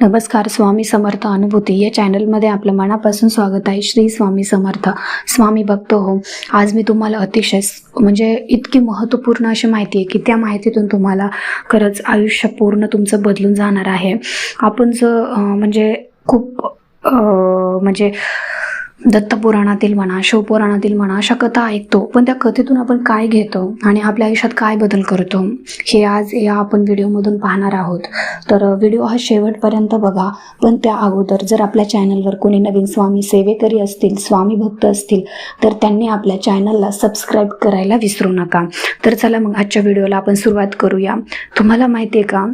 नमस्कार स्वामी समर्थ अनुभूती. या चॅनलमध्ये आपलं मनापासून स्वागत आहे. श्री स्वामी समर्थ. स्वामी भक्त हो. आज मी तुम्हाला अतिशय म्हणजे इतकी महत्त्वपूर्ण अशी माहिती आहे की त्या माहितीतून तुम्हाला खरंच आयुष्य पूर्ण तुमचं बदलून जाणार आहे. आपण जर म्हणजे खूप म्हणजे दत्तपुराणातील म्हणा शिवपुराणातील म्हणा अशा कथा ऐकतो. पण त्या कथेतून आपण काय घेतो आणि आपल्या आयुष्यात काय बदल करतो हे आज या आपण व्हिडिओमधून पाहणार आहोत. तर व्हिडिओ हा शेवटपर्यंत बघा. पण त्या अगोदर जर आपल्या चॅनलवर कोणी नवीन स्वामी सेवेकरी असतील स्वामी भक्त असतील तर त्यांनी आपल्या चॅनलला सबस्क्राईब करायला विसरू नका. तर चला मग आजच्या व्हिडिओला आपण सुरुवात करूया. तुम्हाला माहिती आहे का?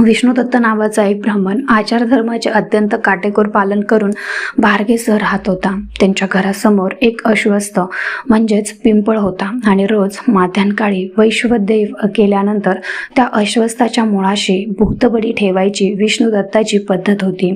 विष्णुदत्त नावाचा एक ब्राह्मण आचारधर्माचे अत्यंत काटेकोर पालन करून बार्गेसह राहत होता. त्यांच्या घरासमोर एक अश्वस्थ म्हणजेच पिंपळ होता आणि रोज माध्यानकाळी वैश्वदेव केल्यानंतर त्या अश्वस्थाच्या मुळाशी भूतबडी ठेवायची विष्णुदत्ताची पद्धत होती.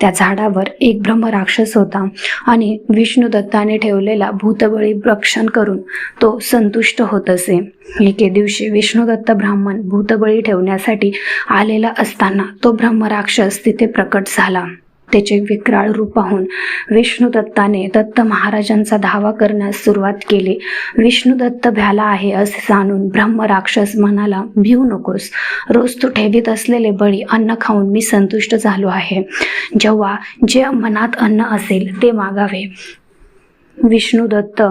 त्या झाडावर एक ब्रह्मराक्षस होता आणि विष्णुदत्ताने ठेवलेला भूतबळी रक्षण करून तो संतुष्ट होत असे. एके दिवशी विष्णुदत्त ब्राह्मण भूतबळी ठेवण्यासाठी आले आलेला असताना तो ब्रह्मराक्षस तिथे प्रकट झाला. त्याचे विक्राळ रूप पाहून विष्णुदत्ताने दत्त महाराजांचा धावा करण्यास सुरुवात केली. विष्णुदत्त भ्याला आहे असे जाणून ब्रह्मराक्षस म्हणाला भिऊ नकोस. रोज तू ठेवीत असलेले बळी अन्न खाऊन मी संतुष्ट झालो आहे. जेव्हा जे मनात अन्न असेल ते मागावे. विष्णुदत्त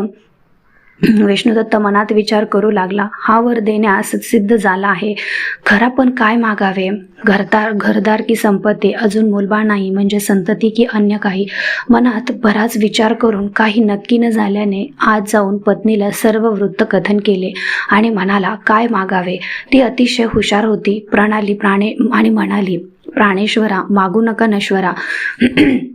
विष्णुदत्त मनात विचार करू लागला. हा वर देण्यास सिद्ध झाला आहे. खरा पण काय मागावे? घरदार घरदार की संपत्ती? अजून मूलबाळ नाही म्हणजे संतती की अन्य काही? मनात बराच विचार करून काही नक्की न झाल्याने आज जाऊन पत्नीला सर्व वृत्त कथन केले आणि म्हणाला काय मागावे? ती अतिशय हुशार होती. प्रणाली प्राणे आणि म्हणाली प्राणेश्वरा मागू नका नश्वरा.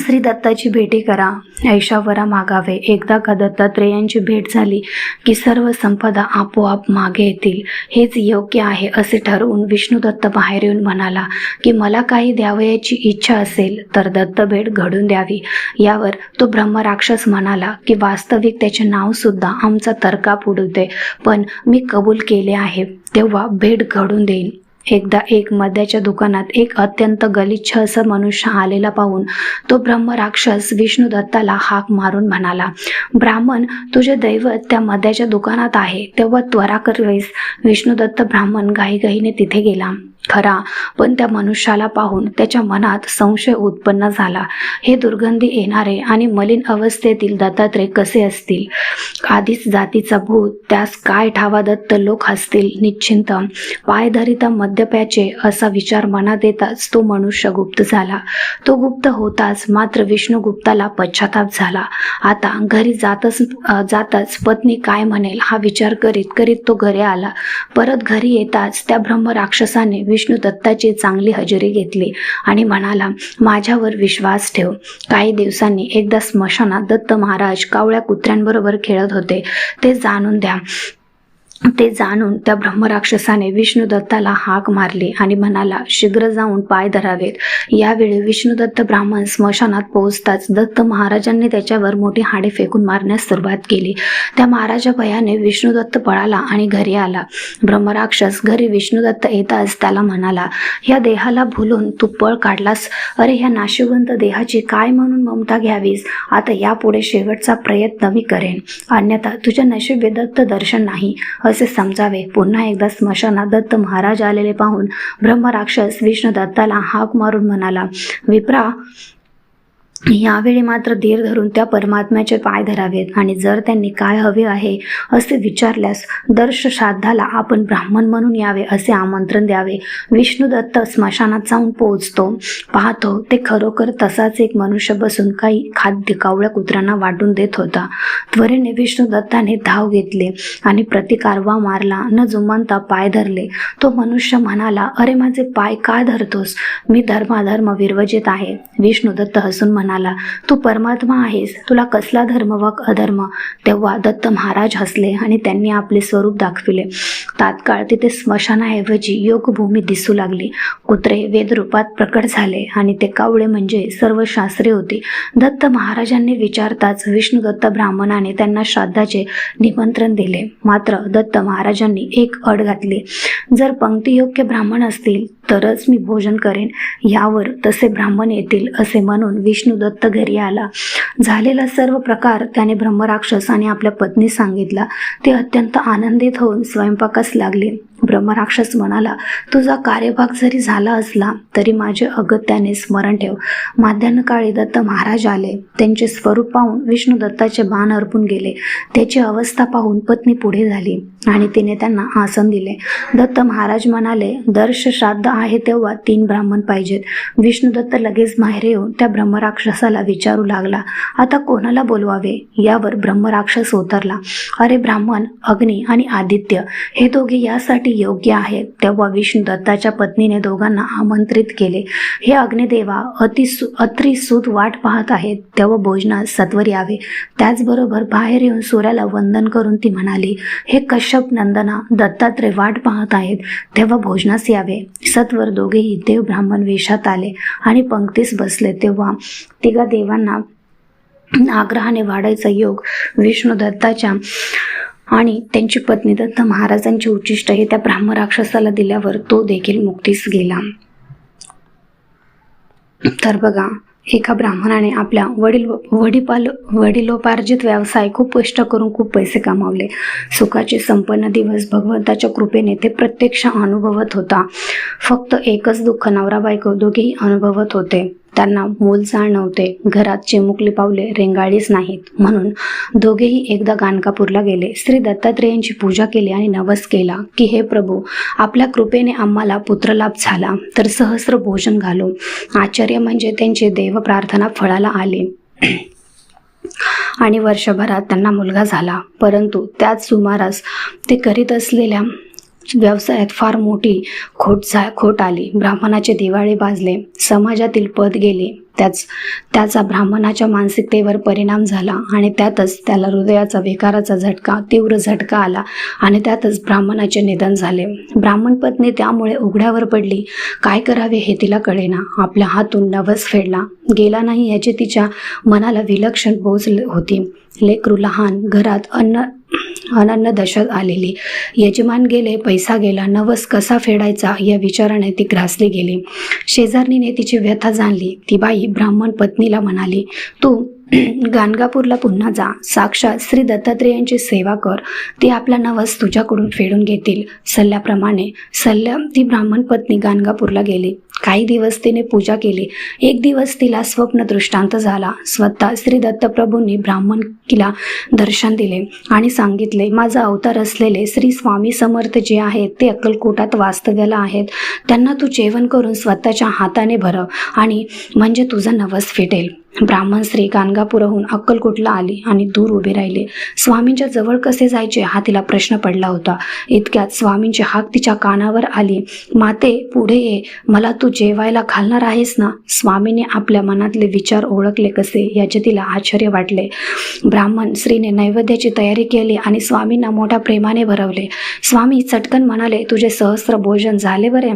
श्री दत्ताची भेटी करा. ऐशावरा मागावे. एकदा का दत्तात्रेयांची भेट झाली की सर्व संपदा आपोआप मागे येतील. हेच योग्य आहे असे ठरवून विष्णुदत्त बाहेर येऊन म्हणाला की मला काही द्यावयाची इच्छा असेल तर दत्त भेट घडून द्यावी यावर तो ब्रह्मराक्षस म्हणाला की वास्तविक त्याचे नावसुद्धा आमचा तर्काप उडवते पण मी कबूल केले आहे. तेव्हा भेट घडून देईन. एकदा एक मद्याच्या दुकानात एक अत्यंत गलिच्छ असं मनुष्य आलेला पाहून तो ब्रह्मराक्षस विष्णुदत्ताला हाक मारून म्हणाला ब्राह्मण तुझे दैवत त्या मद्याच्या दुकानात आहे. तेव्हा त्वरा करवेस विष्णुदत्त ब्राह्मण घाईघाईने तिथे गेला. खरा. पण त्या मनुष्याला पाहून त्याच्या मनात संशय उत्पन्न झाला. हे दुर्गंधी येणारे आणि मलिन अवस्थेतील दत्तात्रय कसे असतील? आधीच जातीचा भूत त्यास काय ठावा दत्त लोक हसतील निश्चिंत. पाय धरिता मद्यप्याचे असा विचार मनात येताच तो मनुष्य गुप्त झाला. तो गुप्त होताच मात्र विष्णुगुप्ताला पश्चाताप झाला. आता घरी जातच जाताच पत्नी काय म्हणेल हा विचार करीत करीत तो घरी आला. परत घरी येताच त्या ब्रह्मराक्षसाने विष्णू दत्ताची चांगली हजेरी घेतली आणि म्हणाला माझ्यावर विश्वास ठेव. काही दिवसांनी एकदा स्मशानात दत्त महाराज कावळ्या कुत्र्यांबरोबर खेळत होते. ते जाणून द्या. ते जाणून त्या ब्रह्मराक्षसाने विष्णुदत्ताला हाक मारली आणि म्हणाला शीघ्र जाऊन पाय धरावेत. यावेळी विष्णुदत्त ब्राह्मण स्मशानात पोहोचताच दत्त महाराजांनी त्याच्यावर मोठी हाडे फेकून मारण्यास सुरुवात केली. त्या महाराजा भयाने विष्णुदत्त पळाला आणि घरी आला. ब्रह्मराक्षस घरी विष्णुदत्त येताच त्याला म्हणाला या देहाला भुलून तू पळ काढलास. अरे ह्या नाशिवंत देहाची काय म्हणून ममता घ्यावीस? आता यापुढे शेवटचा प्रयत्न मी करेन. अन्यथा तुझ्या नशिबे दत्त दर्शन नाही. असे समजावे. पुन्हा एकदा स्मशानात दत्त महाराज आलेले पाहून ब्रह्मराक्षस विष्णू दत्ताला हाक मारून म्हणाला विप्रा यावेळी मात्र धीर धरून त्या परमात्म्याचे पाय धरावेत आणि जर त्यांनी काय हवे आहे असे विचारल्यास दर्श श्राद्धाला आपण ब्राह्मण म्हणून यावे असे आमंत्रण द्यावे. विष्णुदत्त स्मशानात जाऊन पोहोचतो. पाहतो ते खरोखर तसाच एक मनुष्य बसून काही खाद्य कावळ्या कुत्र्यांना वाटून देत होता. त्वरेने विष्णुदत्ताने धाव घेतले आणि प्रतिकारवा मारला. न जुमानता पाय धरले. तो मनुष्य म्हणाला अरे माझे पाय का धरतोस? मी धर्माधर्म विरवजित आहे. विष्णुदत्त हसून म्हणाला म्हणाला तू परमात्मा आहेस तुला कसला धर्म व अधर्म? तेव्हा दत्त महाराज हसले आणि त्यांनी आपले स्वरूप दाखविले. तात्काळ तिथे स्मशानाऐवजी योगभूमी दिसू लागली. कुत्रे वेदरूपात प्रकट झाले आणि ते कावळे म्हणजे सर्व शास्त्रे होती. दत्त महाराजांनी विचारताच विष्णुदत्त ब्राह्मणाने त्यांना श्राद्धाचे निमंत्रण दिले. मात्र दत्त महाराजांनी एक अट घातली. जर पंक्तियोग्य ब्राह्मण असतील तरच मी भोजन करेन. यावर तसे ब्राह्मण येतील असे म्हणून विष्णू दत्त घरी आला. झालेला सर्व प्रकार त्याने ब्रह्मराक्षस आणि आपल्या पत्नी सांगितला. ते अत्यंत आनंदित होऊन स्वयंपाकास लागले. ब्रह्मराक्षस म्हणाला तुझा कार्यभाग जरी झाला असला तरी माझे अगत्याने स्मरण ठेव. माध्यान्हकाळी दत्त महाराज आले. त्यांचे स्वरूप पाहून विष्णू दत्ताचे बाण अर्पून गेले. त्याची अवस्था पाहून पत्नी पुढे झाली आणि तिने त्यांना आसन दिले. दत्त महाराज म्हणाले दर्श श्राद्ध आहे तेव्हा तीन ब्राह्मण पाहिजेत. विष्णुदत्त लगेच बाहेर येऊन त्या ब्रह्मराक्षसाला विचारू लागला आता कोणाला बोलवावे? यावर ब्रह्मराक्षस उतरला अरे ब्राह्मण अग्नी आणि आदित्य हे दोघे यासाठी योग्य आहेत तेव्हा विष्णू दत्ताच्या पत्नीने दोघांना आमंत्रित केले. हे अग्निदेवा अति सु अत्रिसूत वाट पाहत आहेत. तेव्हा भोजनास सत्वर यावे. त्याचबरोबर बाहेर येऊन सूर्याला वंदन करून ती म्हणाली हे कश्यप नंदना दत्तात्रय वाट पाहत आहेत. तेव्हा भोजनास यावे. सत्वर दोघेही देव ब्राह्मण वेशात आले आणि पंक्तीस बसले. तेव्हा तिघा देवांना आग्रहाने वाढायचा योग विष्णू दत्ताच्या आणि त्यांची पत्नी दत्त महाराजांची उच्चिष्ट हे त्या ब्राह्मराक्षसाला दिल्यावर तो देखील मुक्तीस गेला. तर बघा एका ब्राह्मणाने आपल्या वडील वडीपाल वडिलोपार्जित व्यवसाय खूप कष्ट करून खूप पैसे कमावले. सुखाचे संपन्न दिवस भगवंताच्या कृपेने ते प्रत्यक्ष अनुभवत होता. फक्त एकच दुःख नवरा बायको दोघेही अनुभवत होते. त्यांना मूल जाणवते. नव्हते घरात चिमुकली पावले रेंगाळीच नाहीत. म्हणून दोघेही एकदा गाणकापूरला गेले. श्री दत्तात्रेयांची पूजा केली आणि नवस केला की हे प्रभू आपल्या कृपेने आम्हाला पुत्रलाभ झाला. तर सहस्र भोजन घालू. आचार्य म्हणजे त्यांची देव प्रार्थना फळाला आली. आणि वर्षभरात त्यांना मुलगा झाला. परंतु त्याच सुमारास ते करीत असलेल्या व्यवसायात फार मोठी खोट झा खोट आली. ब्राह्मणाचे दिवाळे बाजले. समाजातील पद गेले. त्याच त्याचा ब्राह्मणाच्या मानसिकतेवर परिणाम झाला आणि त्यातच त्याला हृदयाचा विकाराचा झटका तीव्र झटका आला आणि त्यातच ब्राह्मणाचे निधन झाले. ब्राह्मण पत्नी त्यामुळे उघड्यावर पडली. काय करावे हे तिला कळेना. आपल्या हातून नवस फेडला. गेला नाही याची तिच्या मनाला विलक्षण बोच होती. लेकरू लहान घरात अन्न अनन्न दशक आलेली. यजमान गेले पैसा गेला नवस कसा फेडायचा या विचाराने ती ग्रासली गेली. शेजारणीने तिची व्यथा जाणली. ती बाई ब्राह्मण पत्नीला म्हणाली तू गाणगापूरला पुन्हा जा. साक्षात श्री दत्तात्रेयांची सेवा कर. ती आपला नवस तुझ्याकडून फेडून घेतील. सल्ल्याप्रमाणे सल्ल्या ती ब्राह्मण पत्नी गाणगापूरला गेली. काही दिवस तिने पूजा केली. एक दिवस तिला स्वप्न दृष्टांत झाला. स्वतः श्री दत्तप्रभूंनी ब्राह्मणकीला दर्शन दिले आणि सांगितले माझा अवतार असलेले श्री स्वामी समर्थ जे आहेत ते अक्कलकोटात वास्तव्याला आहेत. त्यांना तू जेवण करून स्वतःच्या हाताने भरव आणि म्हणजे तुझा नवस फिटेल. ब्राह्मण स्त्री गाणगापुराहून अक्कलकोटला आली आणि दूर उभे राहिले. स्वामींच्या जवळ कसे जायचे? हा तिला प्रश्न पडला होता. इतक्यात स्वामींची हाक तिच्या कानावर आली. माते पुढे ये. मला तू जेवायला घालणार आहेस ना? स्वामीने आपल्या मनातले विचार ओळखले कसे? याचे तिला आश्चर्य वाटले. ब्राह्मण स्त्रीने नैवेद्याची तयारी केली आणि स्वामींना मोठ्या प्रेमाने भरवले. स्वामी चटकन म्हणाले तुझे सहस्र भोजन झाले बरे.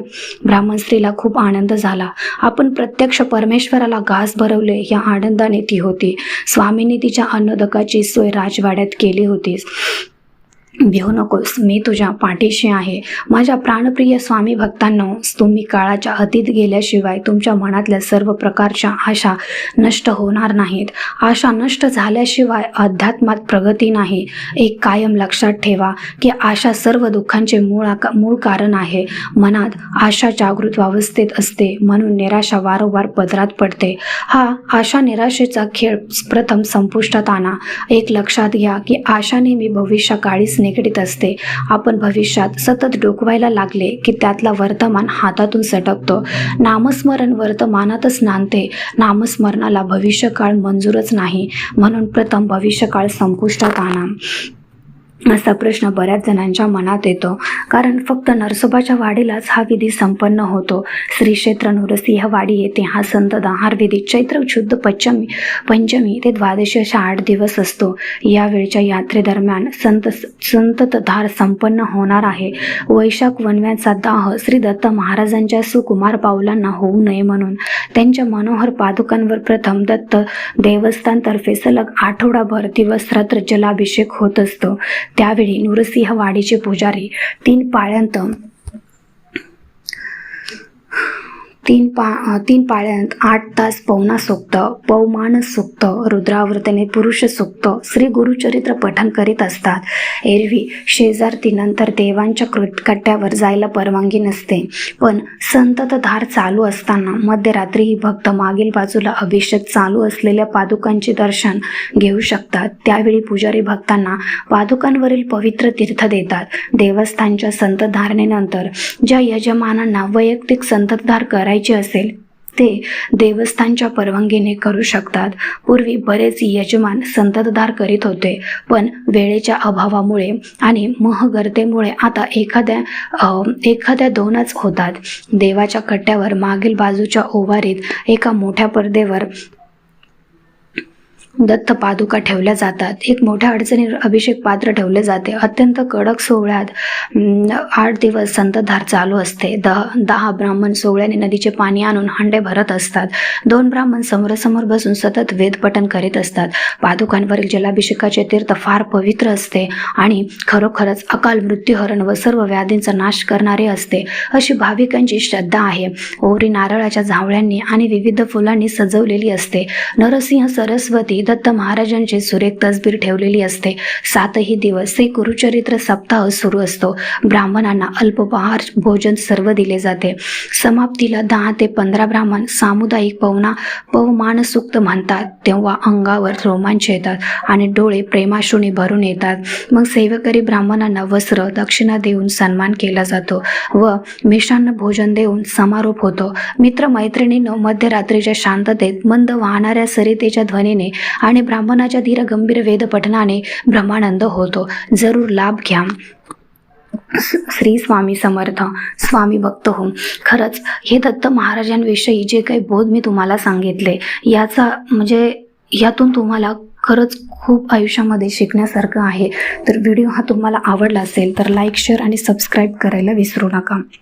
ब्राह्मण स्त्रीला खूप आनंद झाला. आपण प्रत्यक्ष परमेश्वराला घास भरवले या आनंदाने ती होती. स्वामींनी तिच्या अन्नदकाची सोय राजवाड्यात केली होती. भिऊ नकोस मी तुझ्या पाठीशी आहे. माझ्या प्राणप्रिय स्वामी भक्तांनो तुम्ही काळाच्या हतीत गेल्याशिवाय तुमच्या मनातल्या सर्व प्रकारच्या आशा नष्ट होणार नाहीत. आशा नष्ट झाल्याशिवाय अध्यात्मात प्रगती नाही. एक कायम लक्षात ठेवा की आशा सर्व दुःखांचे मूळ आका- मूळ कारण आहे. मनात आशा जागृत अवस्थेत असते म्हणून निराशा वारंवार पदरात पडते. हा आशा निराशेचा खेळ प्रथम संपुष्टात आणा. एक लक्षात घ्या की आशा नेहमी भविष्यकाळीच निगडीत असते. आपण भविष्यात सतत डोकवायला लागले की त्यातला वर्तमान हातातून सटकतो. नामस्मरण वर्तमानातच नांदते. नामस्मरणाला भविष्यकाळ मंजूरच नाही. म्हणून प्रथम भविष्यकाळ संपुष्टात आणा. असा प्रश्न बऱ्याच जणांच्या मनात येतो. कारण फक्त नरसोबाच्या वाडीलाच हा विधी संपन्न होतो. श्री क्षेत्र नृसिंह वाडी येथे हा संत दहार विधी चैत्र शुद्ध पंचमी पंचमी ते द्वादशी अशा आठ दिवस असतो. यावेळच्या यात्रेदरम्यान संत संततधार संपन्न होणार आहे. वैशाख वनव्याचा दाह श्री दत्त महाराजांच्या सुकुमार पावलांना होऊ नये म्हणून त्यांच्या मनोहर पादुकांवर प्रथम दत्त देवस्थानतर्फे सलग आठवडाभर दिवस रात्र जलाभिषेक होत असतो. त्यावेळी नृसिंह वाडीचे पुजारी तीन पाळ्यांत तीन पा तीन पाळ्यांत आठ तास पवना सुक्त पवमान सुक्त रुद्रावर्तने पुरुष सुक्त श्री गुरुचरित्र पठण करीत असतात. एरवी शेजारतीनंतर देवांच्या कृत कट्ट्यावर जायला परवानगी नसते. पण संततधार चालू असताना मध्यरात्री ही भक्त मागील बाजूला अभिषेक चालू असलेल्या पादुकांचे दर्शन घेऊ शकतात. त्यावेळी पुजारी भक्तांना पादुकांवरील पवित्र तीर्थ देतात. देवस्थानच्या संतधारणेनंतर ज्या यजमानांना वैयक्तिक संततधार करायची असेल ते देवस्थानच्या परवानगीने करू शकतात. पूर्वी बरेच यजमान संततधार करीत होते पण वेळेच्या अभावामुळे आणि महगर्तेमुळे आता एखाद्या एखाद्या दोनच होतात. देवाच्या कट्ट्यावर मागील बाजूच्या ओवारीत एका मोठ्या पडद्यावर दत्त पादुका ठेवल्या जातात. एक मोठ्या अडचणीवर अभिषेक पात्र ठेवले जाते. अत्यंत कडक सोहळ्यात आठ दिवस संतधार चालू असते. दहा दहा ब्राह्मण सोहळ्याने नदीचे पाणी आणून हंडे भरत असतात. दोन ब्राह्मण समोरासमोर बसून सतत वेदपठन करीत असतात. पादुकांवरील जलाभिषेकाचे तीर्थ फार पवित्र असते आणि खरोखरच अकाल मृत्यूहरण व सर्व व्याधींचा नाश करणारे असते. अशी भाविकांची श्रद्धा आहे. ओरी नारळाच्या झावळ्यांनी आणि विविध फुलांनी सजवलेली असते. नरसिंह सरस्वती दत्त महाराजांची सुरेख तसबीर ठेवलेली असते. सातही दिवस हे गुरुचरित्र सप्ताह सुरू असतो. ब्राह्मणांना अल्पपहार भोजन सर्व दिले जाते. समाप्तीला दहा ते पंधरा ब्राह्मण सामुदायिक पवना पवमान सुक्त म्हणतात. तेव्हा अंगावर रोमांच येतात आणि डोळे प्रेमाशुनी भरून येतात. मग सेवकरी ब्राह्मणांना वस्त्र दक्षिणा देऊन सन्मान केला जातो व मिष्टान्न भोजन देऊन समारोप होतो. मित्रमैत्रिणीनं मध्यरात्रीच्या शांततेत मंद वाहणाऱ्या सरितेच्या ध्वनीने आणि ब्राह्मणाच्या धीर गंभीर वेद पठनाने ब्रह्मानंद होतो. जरूर लाभ घ्या. श्री स्वामी समर्थ स्वामी भक्त हो. खरंच हे दत्त महाराजांविषयी जे काही बोध मी तुम्हाला सांगितले याचा म्हणजे यातून तुम्हाला खरंच खूप आयुष्यामध्ये शिकण्यासारखं आहे. तर व्हिडिओ हा तुम्हाला आवडला असेल तर लाईक शेअर आणि सबस्क्राईब करायला विसरू नका.